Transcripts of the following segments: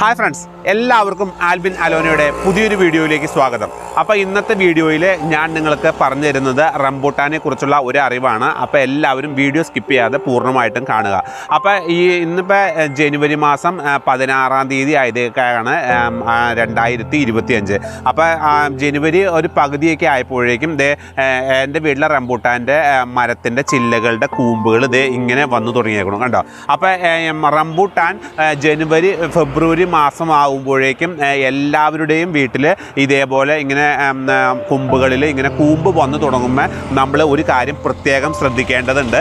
Hi friends എല്ലാവർക്കും ആൽബിൻ അലോനയുടെ പുതിയൊരു വീഡിയോയിലേക്ക് സ്വാഗതം. അപ്പോൾ ഇന്നത്തെ വീഡിയോയിൽ ഞാൻ നിങ്ങൾക്ക് പറഞ്ഞു തരുന്നത് റംബൂട്ടാനെ കുറിച്ചുള്ള ഒരു അറിവാണ്. അപ്പോൾ എല്ലാവരും വീഡിയോ സ്കിപ്പ് ചെയ്യാതെ പൂർണമായിട്ടും കാണുക. അപ്പോൾ ഈ ഇന്നിപ്പോൾ ജനുവരി മാസം പതിനാറാം തീയതി ആയതൊക്കെയാണ് രണ്ടായിരത്തി ഇരുപത്തി അഞ്ച് അപ്പോൾ ജനുവരി ഒരു പകുതിയൊക്കെ ആയപ്പോഴേക്കും ദേ എന്റെ വീട്ടിലെ റംബൂട്ടാന്റെ മരത്തിന്റെ ചില്ലകളുടെ കൂമ്പുകൾ ദേ ഇങ്ങനെ വന്നു തുടങ്ങിയേക്കണം കണ്ടോ? അപ്പോൾ റംബൂട്ടാൻ ജനുവരി ഫെബ്രുവരി മാസം ആകുമ്പോഴേക്കും എല്ലാവരുടെയും വീട്ടിൽ ഇതേപോലെ ഇങ്ങനെ കുമ്പുകളിൽ ഇങ്ങനെ കൂമ്പ് വന്നു തുടങ്ങുമ്പോൾ നമ്മൾ ഒരു കാര്യം പ്രത്യേകം ശ്രദ്ധിക്കേണ്ടതുണ്ട്.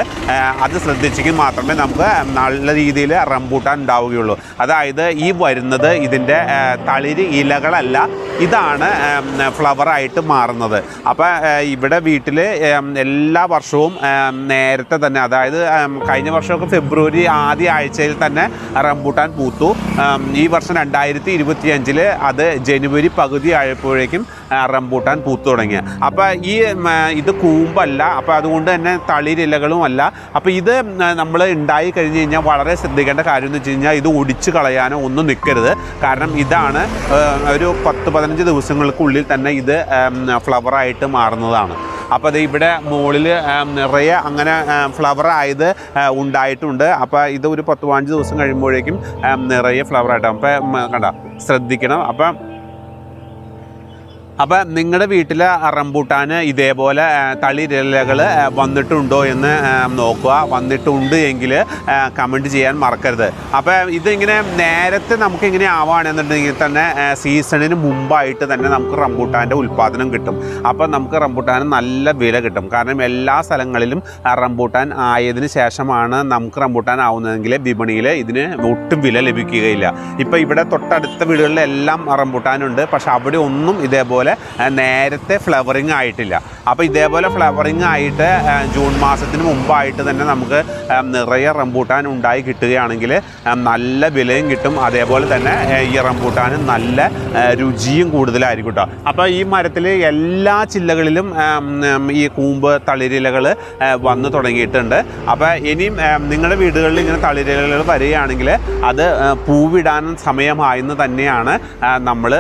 അത് ശ്രദ്ധിച്ചെങ്കിൽ മാത്രമേ നമുക്ക് നല്ല രീതിയിൽ റംബൂട്ടാൻ ഉണ്ടാവുകയുള്ളൂ. അതായത് ഈ വരുന്നത് ഇതിന്റെ തളിര് ഇലകളല്ല ഇതാണ് ഫ്ലവറായിട്ട് മാറുന്നത്. അപ്പോൾ ഇവിടെ വീട്ടിൽ എല്ലാ വർഷവും നേരത്തെ തന്നെ അതായത് കഴിഞ്ഞ വർഷമൊക്കെ ഫെബ്രുവരി ആദ്യ ആഴ്ചയിൽ തന്നെ റംബൂട്ടാൻ പൂത്തു. ഈ വർഷം രണ്ടായിരത്തി ഇരുപത്തി അഞ്ചിൽ അത് ജനുവരി പകുതി ആയപ്പോഴേക്കും റംബൂട്ടാൻ പൂത്തു തുടങ്ങി അപ്പോൾ ഈ ഇത് കൂമ്പല്ല അപ്പോൾ അതുകൊണ്ട് തന്നെ തളിരിലകളും അല്ല. അപ്പോൾ ഇത് നമ്മൾ ഉണ്ടായി കഴിഞ്ഞ് കഴിഞ്ഞാൽ വളരെ ശ്രദ്ധിക്കേണ്ട കാര്യം എന്ന് വെച്ച് കഴിഞ്ഞാൽ ഇത് ഒടിച്ച് കളയാനോ ഒന്നും നിൽക്കരുത് കാരണം ഇതാണ് ഒരു പത്ത് പതിനഞ്ച് ദിവസങ്ങൾക്കുള്ളിൽ തന്നെ ഇത് ഫ്ലവറായിട്ട് മാറുന്നതാണ്. അപ്പോൾ അത് ഇവിടെ മുകളിൽ നിറയെ അങ്ങനെ ഫ്ലവർ ആയത് ഉണ്ടായിട്ടുണ്ട്. അപ്പോൾ ഇത് ഒരു പത്ത് പതിനഞ്ച് ദിവസം കഴിയുമ്പോഴേക്കും നിറയെ ഫ്ലവർ ആയിട്ടാണ് അപ്പോൾ കണ്ട ശ്രദ്ധിക്കണം. അപ്പം അപ്പം നിങ്ങളുടെ വീട്ടിലെ റംബൂട്ടാന് ഇതേപോലെ തളിരലകൾ വന്നിട്ടുണ്ടോ എന്ന് നോക്കുക. വന്നിട്ടുണ്ട് എങ്കിൽ കമന്റ് ചെയ്യാൻ മറക്കരുത്. അപ്പം ഇതിങ്ങനെ നേരത്തെ നമുക്ക് ഇങ്ങനെ ആവുകയാണെന്നുണ്ടെങ്കിൽ തന്നെ സീസണിന് മുമ്പായിട്ട് തന്നെ നമുക്ക് റംബൂട്ടാന്റെ ഉൽപ്പാദനം കിട്ടും. അപ്പം നമുക്ക് റംബൂട്ടാന് നല്ല വില കിട്ടും. കാരണം എല്ലാ സ്ഥലങ്ങളിലും റംബൂട്ടാൻ ആയതിനു ശേഷമാണ് നമുക്ക് റംബൂട്ടാൻ ആവുന്നതെങ്കിൽ വിപണിയിൽ ഇതിന് ഒട്ടും വില ലഭിക്കുകയില്ല. ഇപ്പം ഇവിടെ തൊട്ടടുത്ത വീടുകളിലെല്ലാം റംബൂട്ടാനുണ്ട്. പക്ഷേ അവിടെ ഒന്നും ഇതേപോലെ ആ, നേരത്തെ ഫ്ലവറിങ് ആയിട്ടില്ല. അപ്പോൾ ഇതേപോലെ ഫ്ലവറിങ് ആയിട്ട് ജൂൺ മാസത്തിന് മുമ്പായിട്ട് തന്നെ നമുക്ക് നിറയെ റംബൂട്ടാൻ ഉണ്ടായി കിട്ടുകയാണെങ്കിൽ നല്ല വിലയും കിട്ടും. അതേപോലെ തന്നെ ഈ റംബൂട്ടാന് നല്ല രുചിയും കൂടുതലായിരിക്കും കേട്ടോ അപ്പോൾ ഈ മരത്തിൽ എല്ലാ ചില്ലകളിലും ഈ കൂമ്പ് തളിരിലകൾ വന്നു തുടങ്ങിയിട്ടുണ്ട്. അപ്പോൾ ഇനിയും നിങ്ങളുടെ വീടുകളിൽ ഇങ്ങനെ തളിരിലകൾ വരികയാണെങ്കിൽ അത് പൂവിടാൻ സമയമായെന്ന് തന്നെയാണ് നമ്മൾ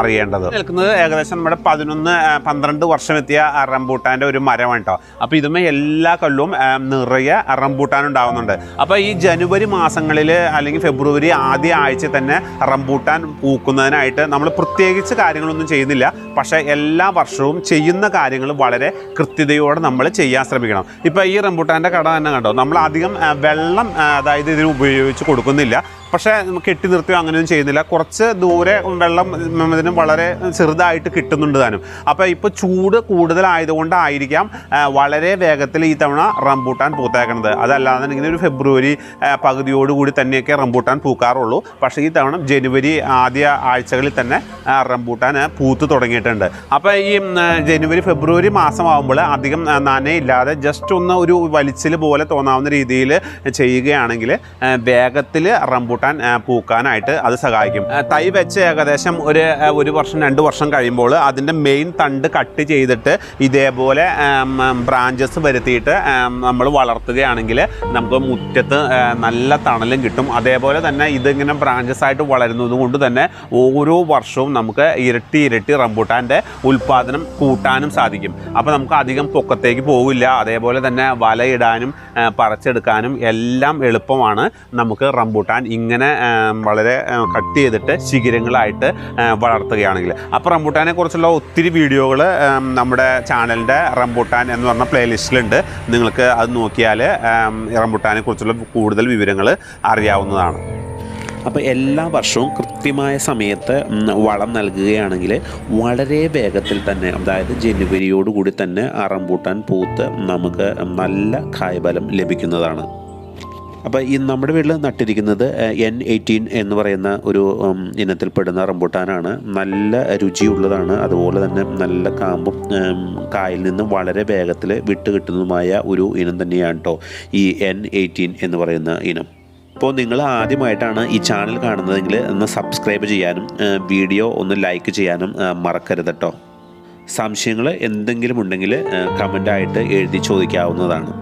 അറിയേണ്ടത്. നിൽക്കുന്നത് ഏകദേശം നമ്മുടെ പതിനൊന്ന് പന്ത്രണ്ട് വർഷമെത്തിയ റംബൂട്ടാന്റെ ഒരു മരമാണ് കേട്ടോ അപ്പോൾ ഇതുമേ എല്ലാ കൊല്ലവും നിറയെ റംബൂട്ടാൻ ഉണ്ടാവുന്നുണ്ട്. അപ്പോൾ ഈ ജനുവരി മാസങ്ങളിൽ അല്ലെങ്കിൽ ഫെബ്രുവരി ആദ്യ ആഴ്ച തന്നെ റംബൂട്ടാൻ പൂക്കുന്നതിനായിട്ട് നമ്മൾ പ്രത്യേകിച്ച് കാര്യങ്ങളൊന്നും ചെയ്യുന്നില്ല. പക്ഷേ എല്ലാ വർഷവും ചെയ്യുന്ന കാര്യങ്ങൾ വളരെ കൃത്യതയോടെ നമ്മൾ ചെയ്യാൻ ശ്രമിക്കണം. ഇപ്പോൾ ഈ റംബൂട്ടാന്റെ കട തന്നെ കണ്ടോ? നമ്മൾ അധികം വെള്ളം അതായത് ഇതിന് ഉപയോഗിച്ച് കൊടുക്കുന്നില്ല. പക്ഷേ കെട്ടി നിർത്തുകയോ അങ്ങനെയൊന്നും ചെയ്യുന്നില്ല. കുറച്ച് ദൂരെ വെള്ളം ഇതിന് വളരെ ചെറുതായിട്ട് കിട്ടുന്നുണ്ട് താനും. അപ്പോൾ ഇപ്പോൾ ചൂട് കൂടുതലായതുകൊണ്ടായിരിക്കാം വളരെ വേഗത്തിൽ ഈ തവണ റംബൂട്ടാൻ പൂത്തേക്കണത്. അതല്ലാന്നുണ്ടെങ്കിൽ ഒരു ഫെബ്രുവരി പകുതിയോടുകൂടി തന്നെയൊക്കെ റംബൂട്ടാൻ പൂക്കാറുള്ളൂ. പക്ഷേ ഈ തവണ ജനുവരി ആദ്യ ആഴ്ചകളിൽ തന്നെ റംബൂട്ടാൻ പൂത്ത് തുടങ്ങിയിട്ടുണ്ട്. അപ്പോൾ ഈ ജനുവരി ഫെബ്രുവരി മാസമാകുമ്പോൾ അധികം നനയില്ലാതെ ജസ്റ്റ് ഒന്ന് ഒരു വലിച്ചിൽ പോലെ തോന്നാവുന്ന രീതിയിൽ ചെയ്യുകയാണെങ്കിൽ വേഗത്തിൽ റംബൂട്ടാൻ പൂക്കാനായിട്ട് അത് സഹായിക്കും. തൈ വെച്ച് ഏകദേശം ഒരു ഒരു വർഷം രണ്ട് വർഷം കഴിയുമ്പോൾ അതിന്റെ മെയിൻ തണ്ട് കട്ട് ചെയ്തിട്ട് ഇതേപോലെ ബ്രാഞ്ചസ് വരുത്തിയിട്ട് നമ്മൾ വളർത്തുകയാണെങ്കിൽ നമുക്ക് മുറ്റത്ത് നല്ല തണലും കിട്ടും. അതേപോലെ തന്നെ ഇതിങ്ങനെ ബ്രാഞ്ചസ് ആയിട്ട് വളരുന്നത് കൊണ്ട് തന്നെ ഓരോ വർഷവും നമുക്ക് ഇരട്ടി ഇരട്ടി റംബൂട്ടാന്റെ ഉൽപ്പാദനം കൂട്ടാനും സാധിക്കും. അപ്പോൾ നമുക്ക് അധികം പൊക്കത്തേക്ക് പോവില്ല. അതേപോലെ തന്നെ വലയിടാനും പറിച്ചെടുക്കാനും എല്ലാം എളുപ്പമാണ് നമുക്ക് റംബൂട്ടാൻ ഇങ്ങനെ വളരെ കട്ട് ചെയ്തിട്ട് ശിഖിരങ്ങളായിട്ട് വളർത്തുകയാണെങ്കിൽ. അപ്പോൾ റംബൂട്ടാനെ കുറിച്ചുള്ള ഒത്തിരി വീഡിയോകൾ നമ്മുടെ ചാനലിന്റെ റംബൂട്ടാൻ എന്ന് പറഞ്ഞ പ്ലേലിസ്റ്റിലുണ്ട്. നിങ്ങൾക്ക് അത് നോക്കിയാൽ റംബൂട്ടാനെ കുറിച്ചുള്ള കൂടുതൽ വിവരങ്ങൾ അറിയാവുന്നതാണ്. അപ്പോൾ എല്ലാ വർഷവും കൃത്യമായ സമയത്ത് വളം നൽകുകയാണെങ്കിൽ വളരെ വേഗത്തിൽ തന്നെ അതായത് ജനുവരിയോടുകൂടി തന്നെ അറമ്പൂട്ടാൻ പൂത്ത് നമുക്ക് നല്ല കായ്ഫലം ലഭിക്കുന്നതാണ്. അപ്പോൾ ഈ നമ്മുടെ വീട്ടിൽ നട്ടിരിക്കുന്നത് എൻ എയ്റ്റീൻ എന്ന് പറയുന്ന ഒരു ഇനത്തിൽപ്പെടുന്ന റംബൂട്ടാനാണ് നല്ല രുചിയുള്ളതാണ്. അതുപോലെ തന്നെ നല്ല കാമ്പും കായിൽ നിന്ന് വളരെ വേഗത്തിൽ വിട്ട് കിട്ടുന്നതുമായ ഒരു ഇനം തന്നെയാണ് കേട്ടോ ഈ എൻ എയ്റ്റീൻ എന്ന് പറയുന്ന ഇനം. അപ്പോൾ നിങ്ങൾ ആദ്യമായിട്ടാണ് ഈ ചാനൽ കാണുന്നതെങ്കിൽ ഒന്ന് സബ്സ്ക്രൈബ് ചെയ്യാനും വീഡിയോ ഒന്ന് ലൈക്ക് ചെയ്യാനും മറക്കരുത് കേട്ടോ സംശയങ്ങൾ എന്തെങ്കിലും ഉണ്ടെങ്കിൽ കമന്റായിട്ട് എഴുതി ചോദിക്കാവുന്നതാണ്.